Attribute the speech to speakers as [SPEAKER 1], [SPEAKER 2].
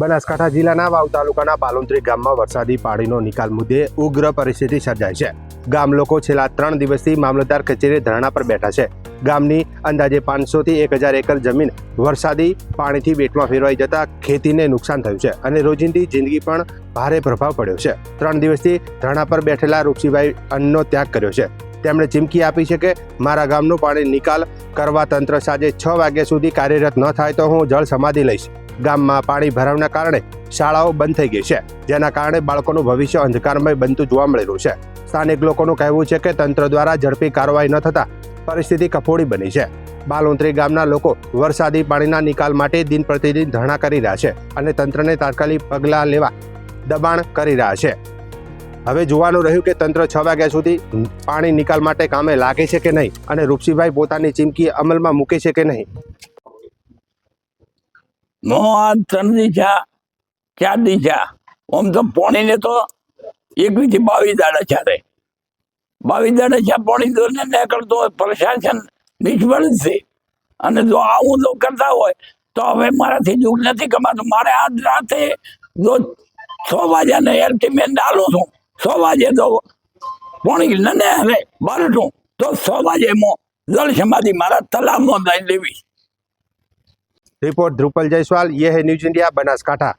[SPEAKER 1] બનાસકાંઠા જિલ્લાના વાવ તાલુકાના બાલુંત્રી ગામમાં વરસાદી પાણીનો નિકાલ મુદ્દે ઉગ્ર પરિસ્થિતિ સર્જાઈ છે. ગામ લોકો છેલ્લા ત્રણ દિવસથી મામલતદાર કચેરી ધરણા પર બેઠા છે. ગામની અંદાજે પાંચસો થી એક હજાર એકર જમીન વરસાદી પાણીથી બેટમાં ફેરવાઈ જતા ખેતીને નુકસાન થયું છે અને રોજિંદી જિંદગી પણ ભારે પ્રભાવ પડ્યો છે. ત્રણ દિવસથી ધરણા પર બેઠેલા રૂપસીભાઈ અન્નનો ત્યાગ કર્યો છે. તેમણે ચીમકી આપી છે કે, મારા ગામનું પાણી નિકાલ કરવા તંત્ર સાંજે છ વાગ્યા સુધી કાર્યરત ન થાય તો હું જળ સમાધિ લઈશ. ગામમાં પાણી ભરાવના કારણે શાળાઓ બંધ થઈ ગઈ છે. જેના કારણે બાળકોનું ભવિષ્ય અંધકારમય બનતું જોવા મળી રહ્યું છે. સ્થાનિક લોકોનું કહેવું છે કે તંત્ર દ્વારા ઝડપી કાર્યવાહી ન થતા પરિસ્થિતિ કફોડી બની છે. બાલુંત્રી ગામના લોકો વરસાદી પાણીના નિકાલ માટે દિન પ્રતિદિન ધરણા કરી રહ્યા છે અને તંત્રને તાત્કાલિક પગલાં લેવા દબાણ કરી રહ્યા છે. હવે જોવાનું રહ્યું કે તંત્ર છ વાગ્યા સુધી પાણી નિકાલ માટે કામે લાગે છે કે નહીં અને રૂપસીભાઈ પોતાની ચીમકી અમલમાં મૂકે છે કે નહીં?
[SPEAKER 2] હું આ ત્રણ દિશા ચાર દિશા આમ તો પોણીને તો એકવીસથી બાવીસ દાડા ચાલે બાવીસ દાડા ચા પોણી દોરને ન નીકળતો હોય પ્રશાસન નિષ્ફળ છે. અને જો આવું તો કરતા હોય, તો હવે મારાથી દુઃખ નથી કમાતું. મારે આજ રાતે જો છ વાગ્યાને એલ્ટિમેટ ડાલું છું. છ વાગે તો પોણી નને હવે બારટું તો છ વાગે મો જળ સમાધિ મારા તલાવમાં દઈ લેવી
[SPEAKER 1] रिपोर्ट ध्रुपल जायसवाल ये है न्यूज इंडिया बनासकाठा